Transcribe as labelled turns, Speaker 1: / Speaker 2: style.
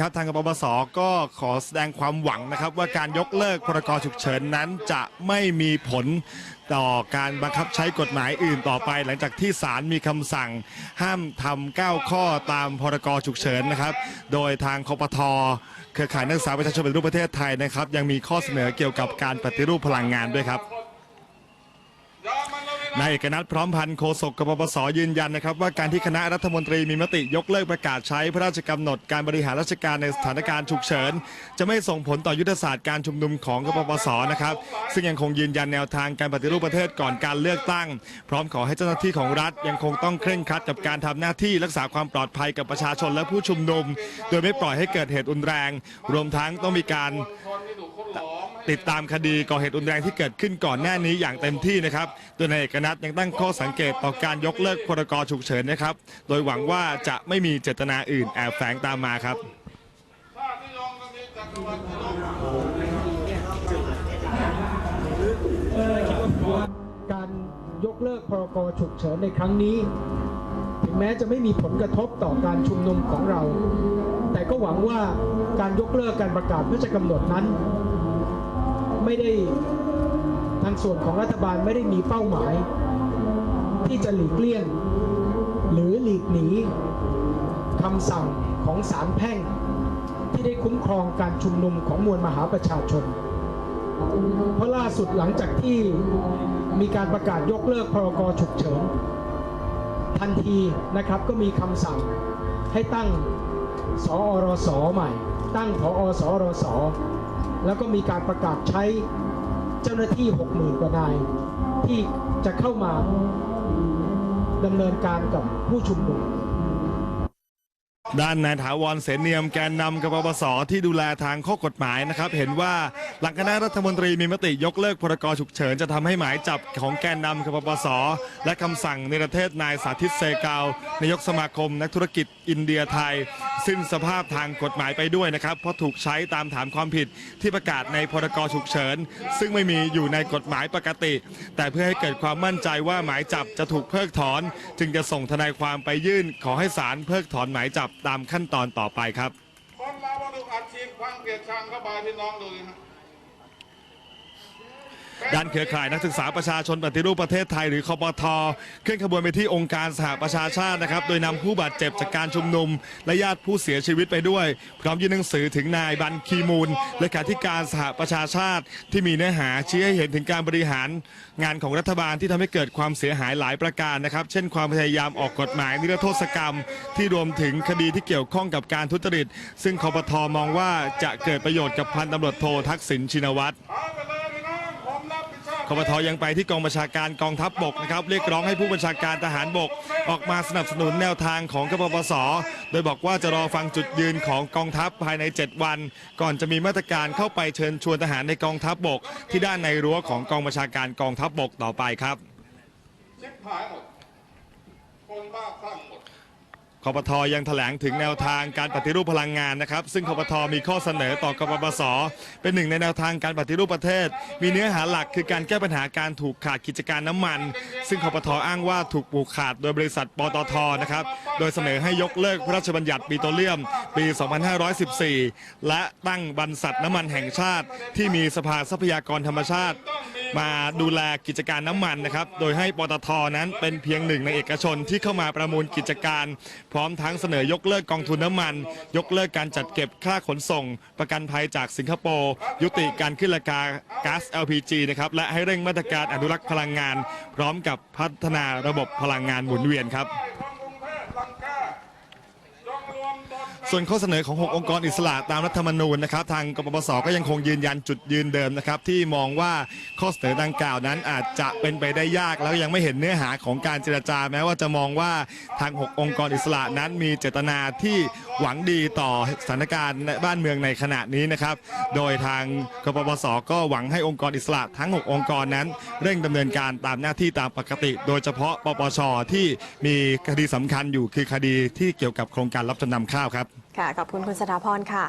Speaker 1: ครับทางกปปสก็ขอแสดงความหวังนะครับ ว่าการยกเลิกพรกฉุกเฉินนั้นจะไม่มีผลต่อการบังคับใช้กฎหมายอื่นต่อไป หลังจากที่ศาลมีคำสั่ง ห้ามทำ9ข้อตามพรกฉุกเฉินนะครับ โดยทางคปทเครือข่ายนักศึกษาประชาชนเปฏิรูปประเทศไทยนะครับ ยังมีข้อเสนอเกี่ยวกับการปฏิรูปพลังงานด้วยครับ นายเอกนัทพร้อมพันธ์โฆษกกปปสยืนยันนะครับ ว่าการที่คณะรัฐมนตรีมีมติยกเลิกประกาศใช้พระราชกำหนดการบริหารราชการในสถานการณ์ฉุกเฉิน จะไม่ส่งผลต่อยุทธศาสตร์การชุมนุมของกปปสนะครับ ซึ่งยังคงยืนยันแนวทางการปฏิรูปประเทศก่อนการเลือกตั้ง พร้อมขอให้เจ้าหน้าที่ของรัฐยังคงต้องเคร่งครัดกับการทำหน้าที่รักษาความปลอดภัยกับประชาชนและผู้ชุมนุม โดยไม่ปล่อยให้เกิดเหตุรุนแรง รวมทั้งต้องมีการติดตามคดีก่อเหตุรุนแรงที่เกิดขึ้นก่อนหน้านี้อย่างเต็มที่นะครับโดยนายเอกนัทยังตั้งข้อสังเกตต่อการยกเลิกพรกฉุกเฉินนะครับ โดยหวังว่าจะไม่มีเจตนาอื่นแอบแฝงตามมาครับ
Speaker 2: การยกเลิกพรกฉุกเฉินในครั้งนี้ ถึงแม้จะไม่มีผลกระทบต่อการชุมนุมของเรา แต่ก็หวังว่าการยกเลิกการประกาศพระราชกำหนดนั้น ไม่ได้ ส่วนของรัฐบาลไม่ได้มีเป้าหมาย ที่จะหลีกเลี่ยง หรือหลีกหนีคำสั่งของศาลแพ่ง ที่ได้คุ้มครองการชุมนุมของมวลมหาประชาชน เพราะล่าสุดหลังจากที่มีการประกาศยกเลิกพรกฉุกเฉิน ทันทีนะครับก็มีคำสั่งให้ตั้งสอรสใหม่ ตั้งพอสอรสแล้วก็มีการประกาศใช้ เจ้าหน้าที่60,000กว่านาย ที่จะเข้ามาดำเนินการกับผู้ชุมนุม
Speaker 1: ด้านนายถาวรเสนเนียมแกนนำกปปสที่ดูแลทางข้อกฎหมายนะครับ เห็นว่าหลังคณะรัฐมนตรีมีมติยกเลิกพรกฉุกเฉินจะทำให้หมายจับของแกนนำกปปสและคำสั่งในประเทศนายสาธิตเซกาวนายกสมาคม นักธุรกิจอินเดียไทย สิ้นสภาพทางกฎหมายไปด้วยนะครับ เพราะถูกใช้ตามฐานความผิดที่ประกาศในพรกฉุกเฉิน ซึ่งไม่มีอยู่ในกฎหมายปกติ แต่เพื่อให้เกิดความมั่นใจว่าหมายจับจะถูกเพิกถอน จึงจะส่งทนายความไปยื่น ขอให้ศาลเพิกถอนหมายจับตามขั้นตอนต่อไปครับ
Speaker 3: คนเรามาดูอัดฉีดฟังเกลียดชังเข้าไปพี่น้องดูนะ
Speaker 1: ด้านเครือข่ายนักศึกษาประชาชนปฏิรูปประเทศไทยหรือคอปทเคลื่อนขบวนไปที่องค์การสหประชาชาตินะครับ โดยนำผู้บาดเจ็บจากการชุมนุม และญาติผู้เสียชีวิตไปด้วย พร้อมยื่นหนังสือถึงนายบันคีมูลเลขาธิการสหประชาชาติ ที่มีเนื้อหาชี้ให้เห็นถึงการบริหารงานของรัฐบาลที่ทำให้เกิดความเสียหายหลายประการนะครับ เช่น ความพยายามออกกฎหมายนิรโทษกรรม ที่รวมถึงคดีที่เกี่ยวข้องกับการทุจริต ซึ่งคอปทมองว่าจะเกิดประโยชน์กับพันตำรวจโททักษิณชินวัตร คปทยังไปที่กองบัญชาการกองทัพบกนะครับเรียกร้องให้ผู้บัญชาการทหารบก ออกมาสนับสนุนแนวทางของกปปสโดยบอกว่าจะรอฟังจุดยืนของกองทัพภายใน 7 วัน ก่อนจะมีมาตรการเข้าไปเชิญชวนทหารในกองทัพบกที่ด้านในรั้วของกองบัญชาการกองทัพบกต่อไปครับ ปทยังแถลงถึงแนวทางการปฏิรูปพลังงานนะครับ ซึ่งคปทมีข้อเสนอต่อกปปส เป็นหนึ่งในแนวทางการปฏิรูปประเทศ มีเนื้อหาหลักคือการแก้ปัญหาการถูกขาดกิจการน้ำมัน ซึ่งคปทอ้างว่าถูกผูกขาดโดยบริษัทปตทนะครับ โดยเสนอให้ยกเลิกพระราชบัญญัติปิโตรเลียม ปี 2514 และตั้งบรรษัทน้ำมันแห่งชาติ ที่มีสภาทรัพยากรธรรมชาติ มาดูแลกิจการน้ำมันนะครับ โดยให้ปตทนั้นเป็นเพียงหนึ่งในเอกชนที่เข้ามาประมูลกิจการ พร้อมทั้งเสนอยกเลิกกองทุนน้ำมัน ยกเลิกการจัดเก็บค่าขนส่ง ประกันภัยจากสิงคโปร์ยุติการขึ้นราคาก๊าซ LPG นะครับและให้เร่งมาตรการอนุรักษ์พลังงาน พร้อมกับพัฒนาระบบพลังงานหมุนเวียนครับ
Speaker 3: กรุงเทพรังแกจงรวมตนเป็น
Speaker 1: ส่วนข้อเสนอของ 6 องค์กรอิสระตามรัฐธรรมนูญนะครับ ทางกปปสก็ยังคงยืนยันจุดยืนเดิมนะครับ ที่มองว่าข้อเสนอดังกล่าวนั้นอาจจะเป็นไปได้ยาก แล้วยังไม่เห็นเนื้อหาของการเจรจา แม้ว่าจะมองว่าทาง 6 องค์กรอิสระนั้นมีเจตนาที่ หวังดีต่อสถานการณ์บ้านเมืองในขณะนี้นะครับ โดยทางกปปสก็หวังให้องค์กรอิสระทั้ง 6 องค์กรนั้น เร่งดำเนินการตามหน้าที่ตามปกติ โดยเฉพาะปปชที่มีคดีสำคัญอยู่คือคดีที่เกี่ยวกับโครงการรับจำนำข้าวครับ
Speaker 4: ค่ะขอบคุณคุณสถาพรค่ะ